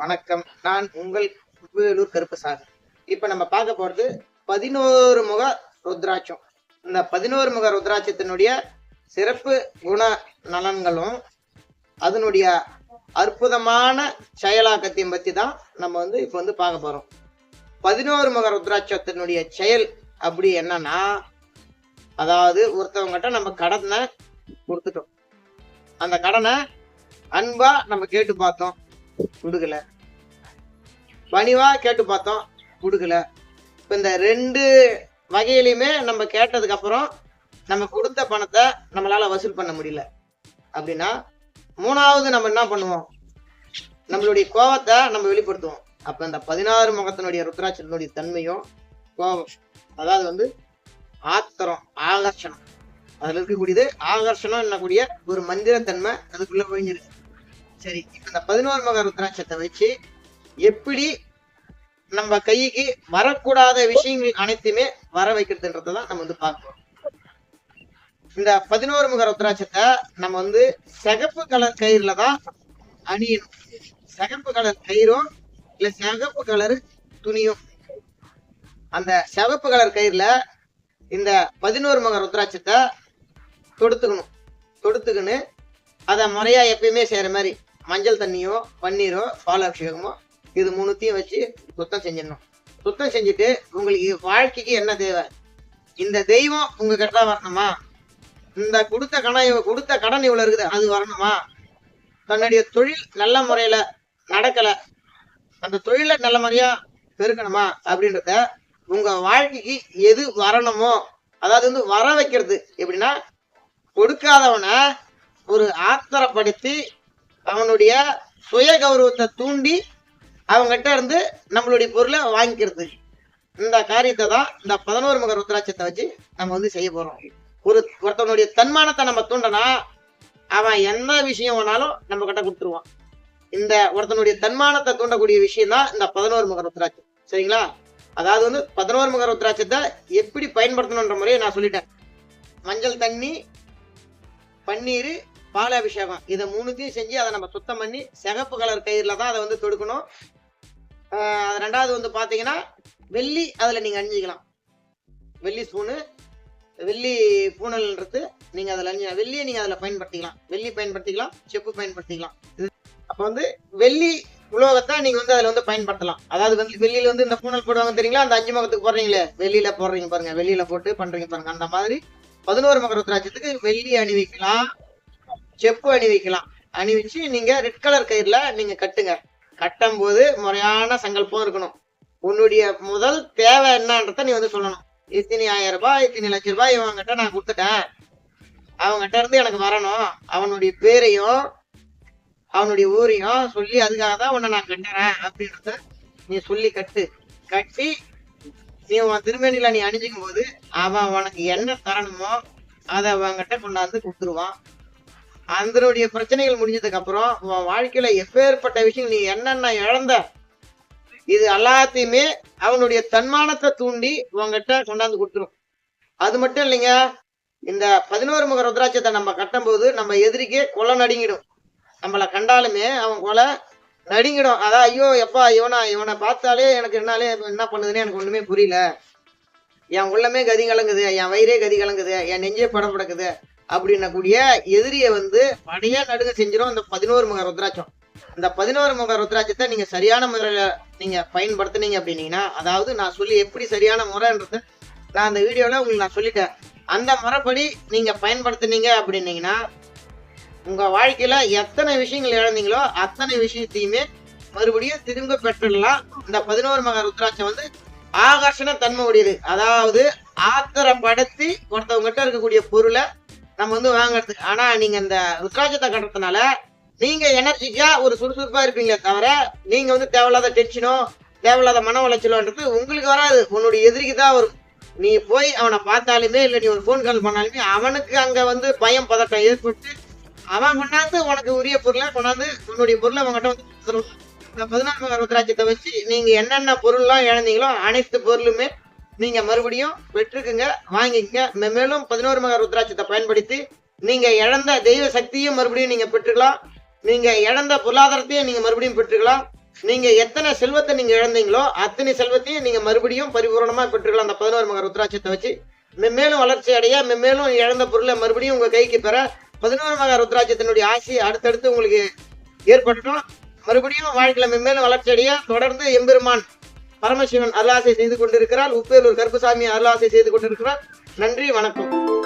வணக்கம். நான் உங்கள் வேலூர் கருப்பசாமி. இப்ப நம்ம பார்க்க போறது பதினோரு முக ருத்ராட்சம். இந்த பதினோரு முக ருத்ராட்சத்தினுடைய சிறப்பு குண நலன்களும் அதனுடைய அற்புதமான செயலாக்கத்தையும் பத்தி தான் நம்ம வந்து இப்ப வந்து பார்க்க போறோம். பதினோரு முக ருத்ராட்சத்தினுடைய செயல் அப்படி என்னன்னா அதாவது ஒருத்தவங்ககிட்ட நம்ம கடனை கொடுத்துட்டோம். அந்த கடனை அன்பா நம்ம கேட்டு பார்த்தோம். கொடுக்கல பணிவாக கேட்டு பார்த்தோம் கொடுக்கல இப்போ இந்த ரெண்டு வகையிலையுமே நம்ம கேட்டதுக்கப்புறம் நம்ம கொடுத்த பணத்தை நம்மளால் வசூல் பண்ண முடியல. அப்படின்னா மூணாவது நம்ம என்ன பண்ணுவோம்? நம்மளுடைய கோவத்தை நம்ம வெளிப்படுத்துவோம். அப்போ இந்த பதினாறு முகத்தினுடைய ருத்ராட்சத்தினுடைய தன்மையும் கோபம். அதாவது வந்து ஆத்திரம் ஆகர்ஷணம். அதில் இருக்கக்கூடியது ஆகர்ஷணம் என்னக்கூடிய ஒரு மந்திரத்தன்மை அதுக்குள்ளே ஒழிஞ்சிருக்கு. சரி இப்போ இந்த பதினோரு மக ருத்ராட்சத்தை வச்சு எப்படி நம்ம கைக்கு வரக்கூடாத விஷயங்கள் அனைத்துமே வர வைக்கிறதுன்றதை தான் நம்ம வந்து பார்ப்போம் இந்த பதினோரு முக ருத்ராட்சத்தை நம்ம வந்து சிகப்பு கலர் கயிறுல தான் அணியணும். சிகப்பு கலர் கயிறும் இல்ல சிகப்பு கலர் துணியும். அந்த சிவப்பு கலர் கயிறுல இந்த பதினோரு முக ருத்ராட்சத்தை தொடுத்துக்கணும். தொடுத்துக்கின்னு அதை முறையா எப்பயுமே செய்யற மாதிரி மஞ்சள் தண்ணியோ பன்னீரோ பால் அபிஷேகமோ இது மூணுத்தையும் வச்சு சுத்தம் செஞ்சிடணும். சுத்தம் செஞ்சுட்டு உங்களுக்கு வாழ்க்கைக்கு என்ன தேவை? இந்த தெய்வம் உங்க கிட்ட வரணுமா? இந்த கொடுத்த கடன் இவ- கொடுத்த கடன் இவ்வளவு இருக்குது அது வரணுமா? தன்னுடைய தொழில் நல்ல முறையில நடக்கல. அந்த தொழிலை நல்ல முறையா பெருக்கணுமா? அப்படின்றத உங்க வாழ்க்கைக்கு எது வரணுமோ அதாவது வந்து வர வைக்கிறது எப்படின்னா கொடுக்காதவனை ஒரு ஆத்திரப்படுத்தி அவனுடைய சுய கௌரவத்தை தூண்டி அவங்ககிட்ட இருந்து நம்மளுடைய பொருளை வாங்கிக்கிறது. இந்த காரியத்தை தான் இந்த பதினோரு முக ருத்ராட்சத்தை வச்சு நம்ம வந்து செய்ய போறோம். ஒரு ஒருத்தவனுடைய தன்மானத்தை நம்ம தூண்டனா அவன் எந்த விஷயம் வேணாலும் நம்ம கிட்ட கொடுத்துருவான். இந்த ஒருத்தனுடைய தன்மானத்தை தூண்டக்கூடிய விஷயம் தான் இந்த பதினோரு முக ருத்ராட்சம். சரிங்களா? அதாவது வந்து பதினோரு முக ருத்ராட்சத்தை எப்படி பயன்படுத்தணுன்ற முறையை நான் சொல்லிட்டேன். மஞ்சள் தண்ணி பன்னீர் பால் அபிஷேகம் இதை மூணுத்தையும் செஞ்சு அதை நம்ம சுத்தம் பண்ணி சிகப்பு கலர் கயிறுல தான் அதை வந்து தொடுக்கணும். அது ரெண்டாவது வந்து பார்த்தீங்கன்னா வெள்ளி அதில் நீங்கள் அணிஞ்சிக்கலாம். வெள்ளி ஸ்பூனு வெள்ளி பூனல்ன்றது நீங்கள் அதில் அணிஞ்ச வெள்ளியை நீங்கள் அதில் பயன்படுத்திக்கலாம். வெள்ளி பயன்படுத்திக்கலாம் செப்பு பயன்படுத்திக்கலாம். இது அப்போ வந்து வெள்ளி உலோகத்தை நீங்கள் வந்து அதில் வந்து பயன்படுத்தலாம். அதாவது வந்து வெள்ளியில் வந்து இந்த பூனல் போடுவாங்க தெரியுங்களா? அந்த அஞ்சு முகத்துக்கு போடுறீங்களே? வெளியில் போடுறீங்க பாருங்கள் வெளியில் போட்டு பண்ணுறீங்க பாருங்கள் அந்த மாதிரி பதினோரு மகர ருத்ராட்சத்துக்கு வெள்ளி அணிவிக்கலாம். செப்பு அணிவிக்கலாம் அணிவிச்சு நீங்க ரெட் கலர் கயிறுல நீங்க கட்டுங்க. கட்டும் போது முறையான சங்கல்பம் இருக்கணும். உன்னுடைய முதல் தேவை என்னன்றத நீ வந்து சொல்லணும். இத்தனை ஆயிரம் ரூபாய் இத்தனை லட்சம் ரூபாய் இவங்கிட்ட நான் கொடுத்துட்டேன். அவங்ககிட்ட இருந்து எனக்கு வரணும். அவனுடைய பேரையும் அவனுடைய ஊரையும் சொல்லி அதுக்காக தான் உன்னை நான் கட்டுறேன் அப்படின்றத நீ சொல்லி கட்டு. கட்டி நீ உன் திருமணியில நீ அணிஞ்சிக்கும் போது அவன் உனக்கு என்ன தரணுமோ அதை அவன்கிட்ட கொண்டாந்து கொடுத்துருவான். அதனுடைய பிரச்சனைகள் முடிஞ்சதுக்கு அப்புறம் உன் வாழ்க்கையில எப்பேற்பட்ட விஷயம் நீ என்னென்ன இழந்த இது எல்லாத்தையுமே அவனுடைய தன்மானத்தை தூண்டி உன்கிட்ட கொண்டாந்து கொடுத்துரும். அது மட்டும் இல்லைங்க இந்த பதினோரு முக ருத்ராட்சத்தை நம்ம கட்டும்போது நம்ம எதிரிக்கே கொலை நடுங்கிடும். நம்மளை கண்டாலுமே அவன் கொலை நடுங்கிடும். அதான் ஐயோ எப்பா இவனா இவனை பார்த்தாலே எனக்கு என்னாலே என்ன பண்ணுதுன்னு எனக்கு ஒண்ணுமே புரியல. என் உள்ளமே கதி கலங்குது என் வயிறே கதி கலங்குது என் நெஞ்சே படம் படக்குது. அப்படின்னக்கூடிய எதிரியை வந்து படையா நடுங்க செஞ்சிடும் அந்த பதினோரு முக ருத்ராட்சம். அந்த பதினோரு முக ருத்ராட்சத்தை நீங்க சரியான முறையில நீங்க பயன்படுத்துனீங்க அப்படின்னீங்கன்னா அதாவது நான் சொல்லி எப்படி சரியான முறைன்றது நான் அந்த வீடியோல உங்களுக்கு நான் சொல்லிட்டேன். அந்த முறைப்படி நீங்க பயன்படுத்துனீங்க அப்படின்னீங்கன்னா உங்க வாழ்க்கையில எத்தனை விஷயங்கள் இழந்தீங்களோ அத்தனை விஷயத்தையுமே மறுபடியும் திரும்ப பெற்றுடலாம். இந்த பதினோரு மக ருத்ராட்சம் வந்து ஆகர்ஷண தன்மை உடையது. அதாவது ஆத்திரப்படுத்தி ஒருத்தவங்ககிட்ட இருக்கக்கூடிய பொருளை நம்ம வந்து வாங்குறதுக்கு. ஆனா நீங்க இந்த ருத்ராட்சத்தை கட்டுறதுனால நீங்க எனர்ஜிக்கா ஒரு சுறுசுறுப்பா இருப்பீங்களே தவிர நீங்க வந்து தேவையில்லாத டென்ஷனோ தேவையில்லாத மன உளைச்சலோன்றது உங்களுக்கு வராது. உன்னுடைய எதிரிக்கு தான் வரும். நீ போய் அவனை பார்த்தாலுமே இல்லை நீ ஒரு ஃபோன் கால் பண்ணாலுமே அவனுக்கு அங்க வந்து பயம் பதட்டம் ஏற்பட்டு அவன் கொண்டாந்து உனக்கு உரிய பொருளை கொண்டாந்து உன்னுடைய பொருளை அவங்ககிட்ட வந்து கொடுத்துருவான். இந்த பதினாறு ருத்ராட்சத்தை வச்சு நீங்க என்னென்ன பொருள்லாம் இழந்தீங்களோ அனைத்து பொருளுமே நீங்க மறுபடியும் பெற்றுக்குங்க வாங்கிக்கங்க. மேலும் பதினோரு மகா ருத்ராட்சத்தை பயன்படுத்தி நீங்க இழந்த தெய்வ சக்தியும் மறுபடியும் நீங்க பெற்றுக்கலாம். நீங்க இழந்த பொருளாதாரத்தையும் நீங்க மறுபடியும் பெற்றுக்கலாம். நீங்க எத்தனை செல்வத்தை நீங்க இழந்தீங்களோ அத்தனை செல்வத்தையும் நீங்க மறுபடியும் பரிபூர்ணமா பெற்றுக்கலாம் அந்த பதினோரு மக ருத்ராட்சத்தை வச்சு. மென்மேலும் வளர்ச்சி அடைய மென்மேலும் இழந்த பொருளை மறுபடியும் உங்க கைக்கு பெற பதினோரு மக ருத்ராட்சத்தினுடைய ஆசி அடுத்தடுத்து உங்களுக்கு ஏற்பட்டுடும். மறுபடியும் வாழ்க்கையில மென்மேலும் வளர்ச்சி அடைய தொடர்ந்து எம்பெருமான் பரமசிவன் அருளாசை செய்து கொண்டிருக்கிறார். உப்பேலூர் கருப்புசாமி அருளாசை செய்து கொண்டிருக்கிறார். நன்றி வணக்கம்.